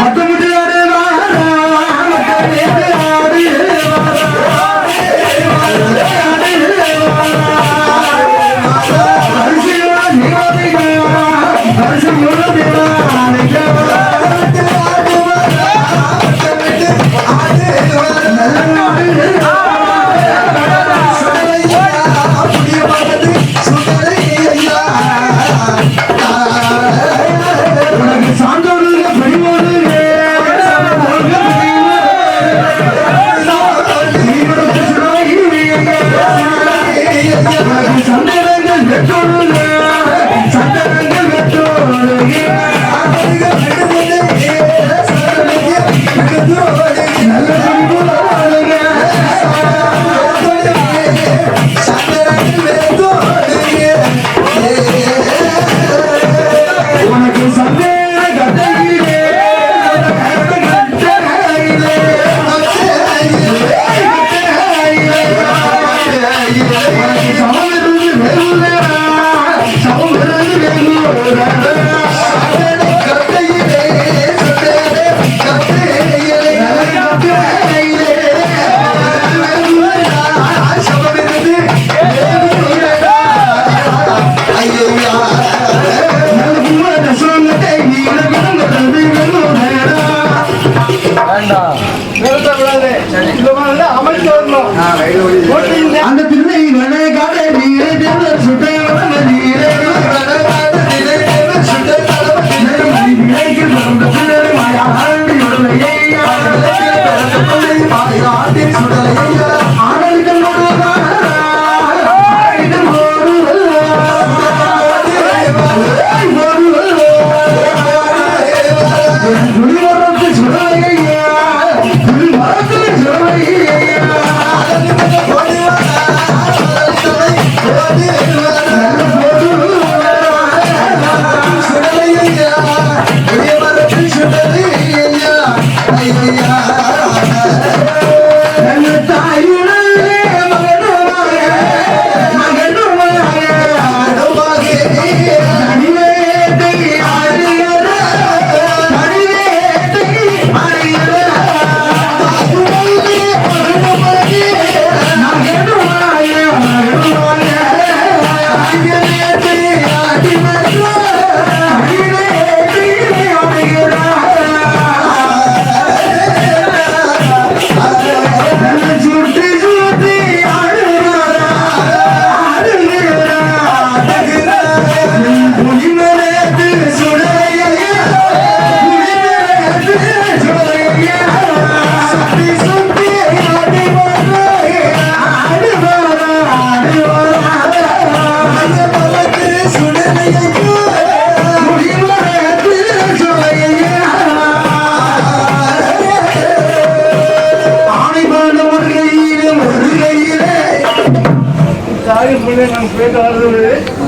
어떤 அந்த பிள்ளை வளை Konuşmayı da arzu verin.